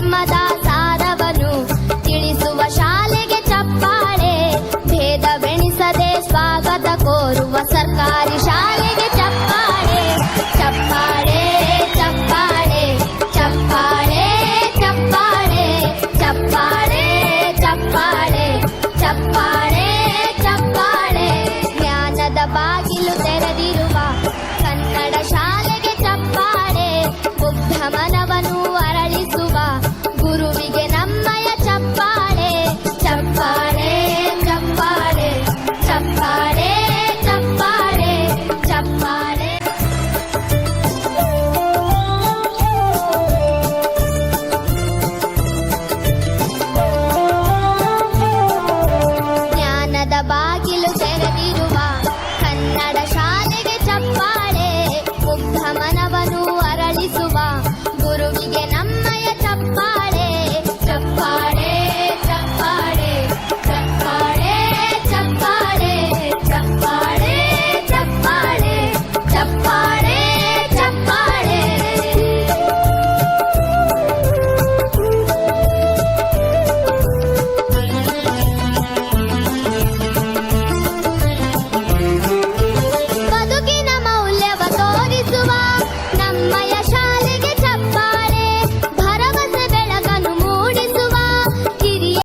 ಧರ್ಮದ ತಿಳಿಸುವ ಶಾಲೆಗೆ ಚಪ್ಪಾಳೆ, ಭೇದವೆಣಿಸದೆ ಸ್ವಾಗತ ಕೋರುವ ಸರ್ಕಾರಿ ಶಾಲೆಗೆ ಚಪ್ಪಾಳೆ. ಚಪ್ಪಾಳೆ ಚಪ್ಪಾಳೆ ಚಪ್ಪಾಳೆ ಚಪ್ಪಾಳೆ ಚಪ್ಪಾಳೆ ಚಪ್ಪಾಳೆ ಚಪ್ಪಾಳೆ ಚಪ್ಪಾಳೆ. ಜ್ಞಾನದ ಬಾಗಿಲು ತೆರೆದಿರುವ ಕನ್ನಡ ಶಾಲೆ ಶರವಿರುವ ಕನ್ನಡ ಶಾ